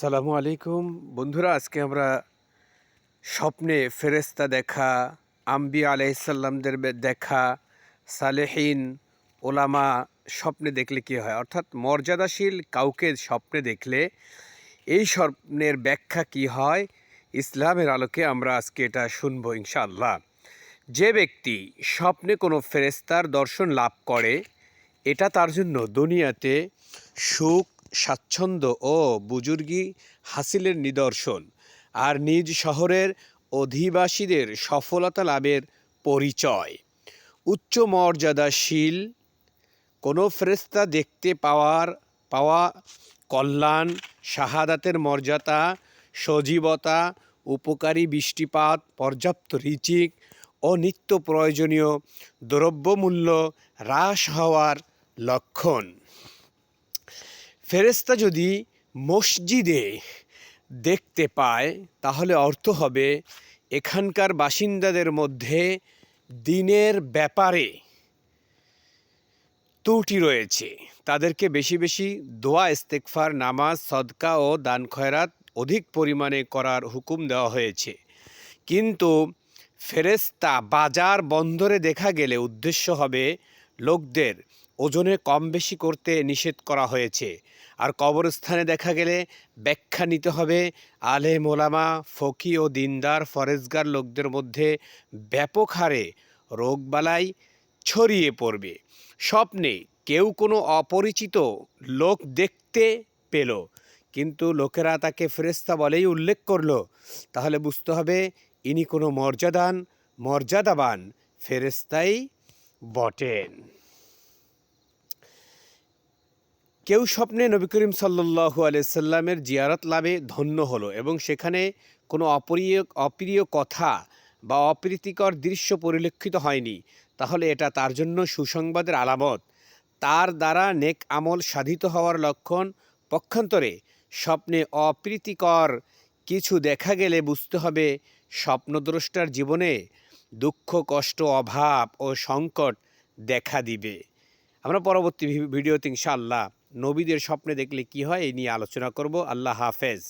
সালামু আলাইকুম। বন্ধুরা, আজকে আমরা স্বপ্নে ফেরেস্তা দেখা আম্বি আলাইসাল্লামদের দেখা, সালেহীন ওলামা স্বপ্নে দেখলে কি হয়? অর্থাৎ মর্যাদাশীল কাউকে স্বপ্নে দেখলে এই স্বপ্নের ব্যাখ্যা কি হয়? ইসলামের আলোকে আমরা আজকে এটা শুনব ইনশাআল্লাহ। যে ব্যক্তি স্বপ্নে কোনো ফেরেস্তার দর্শন লাভ করে, এটা তার জন্য দুনিয়াতে সুখ স্বাচ্ছন্দ্য ও বুজুর্গি হাসিলের নিদর্শন আর নিজ শহরের অধিবাসীদের সফলতা লাভের পরিচয়। উচ্চ মর্যাদাশীল কোনো ফেরেস্তা দেখতে পাওয়ার, পাওয়া কল্যাণ, শাহাদাতের মর্যাদা, সজীবতা, উপকারী বৃষ্টিপাত, পর্যাপ্ত রিচিক ও নিত্য প্রয়োজনীয় দ্রব্যমূল্য হ্রাস হওয়ার লক্ষণ। ফেরেস্তা যদি মসজিদে দেখতে পায়, তাহলে অর্থ হবে এখানকার বাসিন্দাদের মধ্যে দিনের ব্যাপারে ত্রুটি রয়েছে। তাদেরকে বেশি বেশি দোয়া ইস্তেকফার নামাজ, সদকা ও দান খয়রাত অধিক পরিমাণে করার হুকুম দেওয়া হয়েছে। কিন্তু ফেরেস্তা বাজার বন্দরে দেখা গেলে উদ্দেশ্য হবে লোকদের ওজনে কম বেশি করতে নিষেধ করা হয়েছে। আর কবরস্থানে দেখা গেলে ব্যাখ্যা নিতে হবে আলে মোলামা ফকি ও দিনদার, ফরেজগার লোকদের মধ্যে ব্যাপক হারে রোগবালাই ছড়িয়ে পড়বে। স্বপ্নে কেউ কোনো অপরিচিত লোক দেখতে পেল, কিন্তু লোকেরা তাকে ফেরেস্তা বলেই উল্লেখ করল। তাহলে বুঝতে হবে ইনি কোনো মর্যাদান, মর্যাদাবান ফেরেস্তাই বটেন। কেউ স্বপ্নে নবী করিম সাল্লু আলাইসাল্লামের জিয়ারত লাভে ধন্য হলো এবং সেখানে কোনো অপ্রিয় অপ্রিয় কথা বা অপ্রীতিকর দৃশ্য পরিলক্ষিত হয়নি, তাহলে এটা তার জন্য সুসংবাদের আলামত। তার দ্বারা নেক আমল সাধিত হওয়ার লক্ষণ পক্ষান্তরে স্বপ্নে অপ্রীতিকর কিছু দেখা গেলে বুঝতে হবে স্বপ্নদ্রষ্টার জীবনে দুঃখ, কষ্ট, অভাব ও সংকট দেখা দিবে। আমরা পরবর্তী ভিডিওতে ইনশাআল্লাহ নবীদের স্বপ্নে দেখলে কি হয়, এই নিয়ে আলোচনা করব। আল্লাহ হাফেজ।